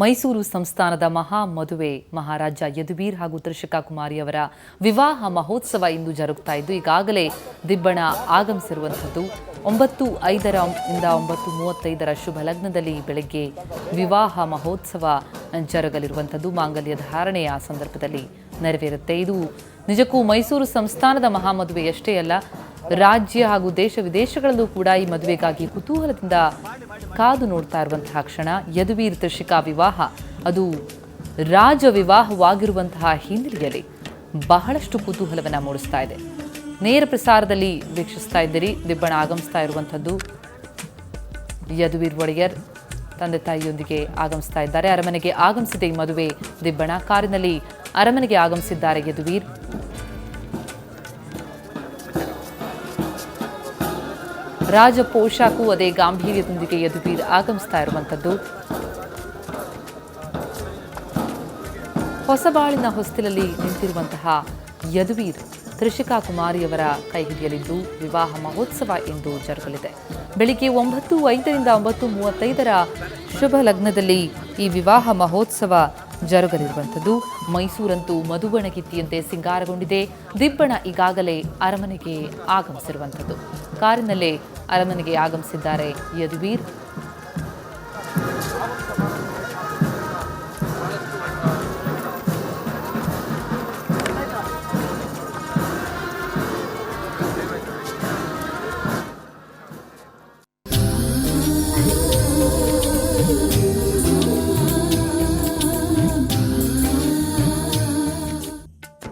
ಮೈಸೂರು ಸಂಸ್ಥಾನದ ಮಹಾ ಮದುವೆ ಮಹಾರಾಜ ಯದುವೀರ್ ಹಾಗೂ ತ್ರಿಷಿಕಾ ಕುಮಾರಿಯವರ ವಿವಾಹ ಮಹೋತ್ಸವ ಇಂದು ಜರುಗ್ತಾ ಇದ್ದು, ಈಗಾಗಲೇ ದಿಬ್ಬಣ ಆಗಮಿಸಿರುವಂಥದ್ದು. ಒಂಬತ್ತು ಐದರ ಇಂದ ಒಂಬತ್ತು ಮೂವತ್ತೈದರ ಶುಭ ಲಗ್ನದಲ್ಲಿ ಬೆಳಗ್ಗೆ ವಿವಾಹ ಮಹೋತ್ಸವ ಜರುಗಲಿರುವಂಥದ್ದು. ಮಾಂಗಲ್ಯ ಧಾರಣೆಯ ಸಂದರ್ಭದಲ್ಲಿ ನೆರವೇರುತ್ತೆ. ಇದು ನಿಜಕ್ಕೂ ಮೈಸೂರು ಸಂಸ್ಥಾನದ ಮಹಾಮದುವೆಯಷ್ಟೇ ಅಲ್ಲ ರಾಜ್ಯ ಹಾಗೂ ದೇಶ ವಿದೇಶಗಳಲ್ಲೂ ಕೂಡ ಈ ಮದುವೆಗಾಗಿ ಕುತೂಹಲದಿಂದ ಕಾದು ನೋಡ್ತಾ ಇರುವಂತಹ ಕ್ಷಣ. ಯದುವೀರ್ ತ್ರಿಷಿಕಾ ವಿವಾಹ, ಅದು ರಾಜ ವಿವಾಹವಾಗಿರುವಂತಹ ಹಿನ್ನೆಲೆಯಲ್ಲಿ ಬಹಳಷ್ಟು ಕುತೂಹಲವನ್ನು ಮೂಡಿಸ್ತಾ ಇದೆ. ನೇರ ಪ್ರಸಾರದಲ್ಲಿ ವೀಕ್ಷಿಸ್ತಾ ಇದ್ದೀರಿ, ದಿಬ್ಬಣ ಆಗಮಿಸ್ತಾ ಇರುವಂಥದ್ದು ಯದುವೀರ್ ಒಡೆಯರ್ ತಂದೆ ತಾಯಿಯೊಂದಿಗೆ ಆಗಮಿಸ್ತಾ ಇದ್ದಾರೆ. ಅರಮನೆಗೆ ಆಗಮಿಸಿದೆ ಈ ಮದುವೆ ದಿಬ್ಬಣ ಕಾರಿನಲ್ಲಿ ಅರಮನೆಗೆ ಆಗಮಿಸಿದ್ದಾರೆ ಯದುವೀರ್. ರಾಜ ಪೋಷಾಕು ಅದೇ ಗಾಂಭೀರ್ಯದೊಂದಿಗೆ ಯದುವೀರ್ ಆಗಮಿಸ್ತಾ ಇರುವಂಥದ್ದು. ಹೊಸಬಾಳಿನ ಹೊಸ್ತಿಲಲ್ಲಿ ನಿಂತಿರುವಂತಹ ಯದುವೀರ್ ತ್ರಿಷಿಕಾ ಕುಮಾರಿಯವರ ಕೈ ಹಿಡಿಯಲಿದ್ದು ವಿವಾಹ ಮಹೋತ್ಸವ ಎಂದು ಜರುಗಲಿದೆ. ಬೆಳಿಗ್ಗೆ ಒಂಬತ್ತು ಐದರಿಂದ ಒಂಬತ್ತು ಮೂವತ್ತೈದರ ಶುಭ ಲಗ್ನದಲ್ಲಿ ಈ ವಿವಾಹ ಮಹೋತ್ಸವ ಜರುಗಲಿರುವಂಥದ್ದು. ಮೈಸೂರಂತೂ ಮಧುಬಣಗಿತ್ತಿಯಂತೆ ಸಿಂಗಾರಗೊಂಡಿದೆ. ದಿಬ್ಬಣ ಈಗಾಗಲೇ ಅರಮನೆಗೆ ಆಗಮಿಸಿರುವಂಥದ್ದು. ಕಾರಿನಲ್ಲೇ ಅರಮನೆಗೆ ಆಗಮಿಸಿದ್ದಾರೆ. ಯದುವೀರ್